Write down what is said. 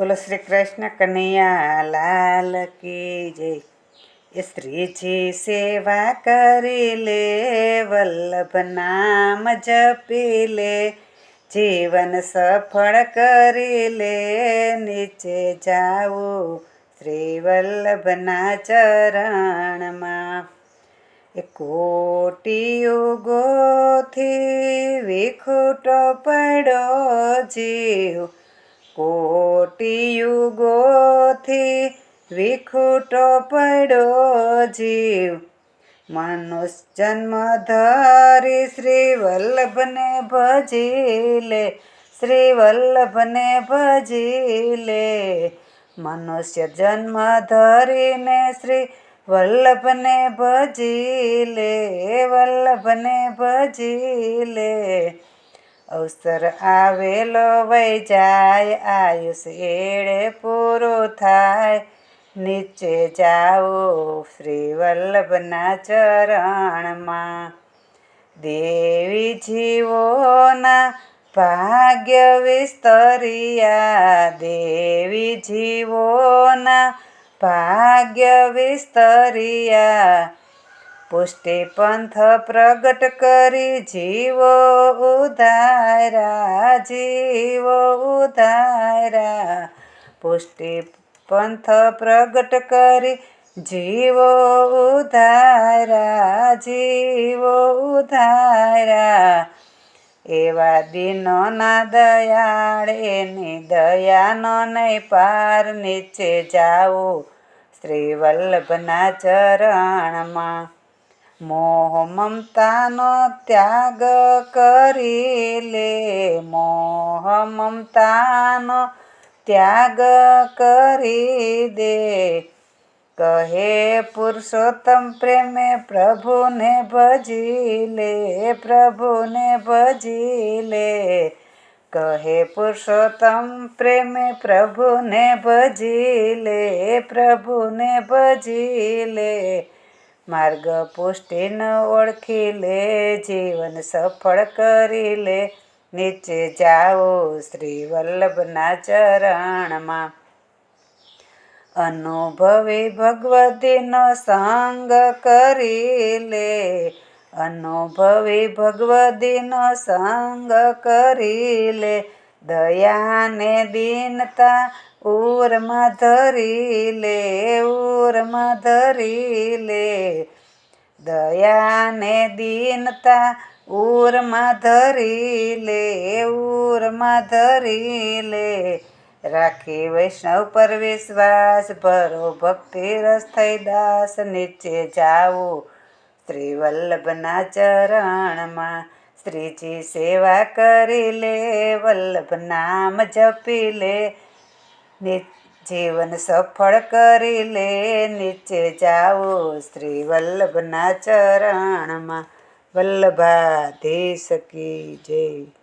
બોલો શ્રી કૃષ્ણ કનૈયા લાલ કી જય. એ શ્રીજી સેવા કરી લે, વલ્લભ નામ જપી લે, જીવન સફળ કરી લે, નીચે જાવું શ્રી વલ્લભના ચરણમાં. એ કોટી યુગોથી વિખૂટો પડો જીવ કોટી યુગોથી વિખૂટો પડ્યો જીવ. મનુષ્ય જન્મ ધારી શ્રી વલ્લભને ભજી લે શ્રી વલ્લભને ભજી લે મનુષ્ય જન્મ ધરીને શ્રી વલ્લભને ભજી લે વલ્લભને ભજી લે અવસર આવેલો વહી જાય, આયુષ એળે પૂરું થાય. નીચે જાઓ શ્રી વલ્લભના ચરણમાં. દેવી જીવોના ભાગ્ય વિસ્તરિયા. દેવી જીવોના ભાગ્ય વિસ્તરિયા. પુષ્ટિ પંથ પ્રગટ કરી જીવો ઉધારા જીવો ઉધારા. પુષ્ટિ પંથ પ્રગટ કરી જીવો ઉધારા જીવો ઉધારા. એવા દિનોના દયાળ એની દયાનો નહીં પાર નીચે જાઓ. શ્રી વલ્લભના ચરણમાં મોહ મમતાનો ત્યાગ કરી લે મોહ મમતાનો ત્યાગ કરી દે કહે પુરુષોત્તમ પ્રેમે પ્રભુને ભજી લે પ્રભુને ભજી લે કહે પુરુષોત્તમ પ્રેમે પ્રભુને ભજી લે પ્રભુને ભજી લે માર્ગ પુષ્ટિન ઓળખી લે જીવન સફળ કરી લે નીચે જાઓ શ્રી વલ્લભના ચરણમાં. અનુભવી ભગવતીનો સંગ કરી લે અનુભવી ભગવતીનો સંગ કરી લે દયાને દીનતા ઉરમાં ધરી લે ઉરમાં ધરી લે દયાને દીનતા ઉરમાં ધરી લે ઉરમાં ધરી લે રાખી વૈષ્ણવ પર વિશ્વાસ, ભરો ભક્તિ રસ થઈ દાસ, નીચે જાઓ. શ્રી વલ્લભના ચરણમાં શ્રીજી સેવા કરી લે, વલ્લભ નામ જપી લે. જીવન સફળ કરી લે નીચે જાઓ શ્રી વલ્લભના ચરણમાં. વલ્લભાધીશ કી જય.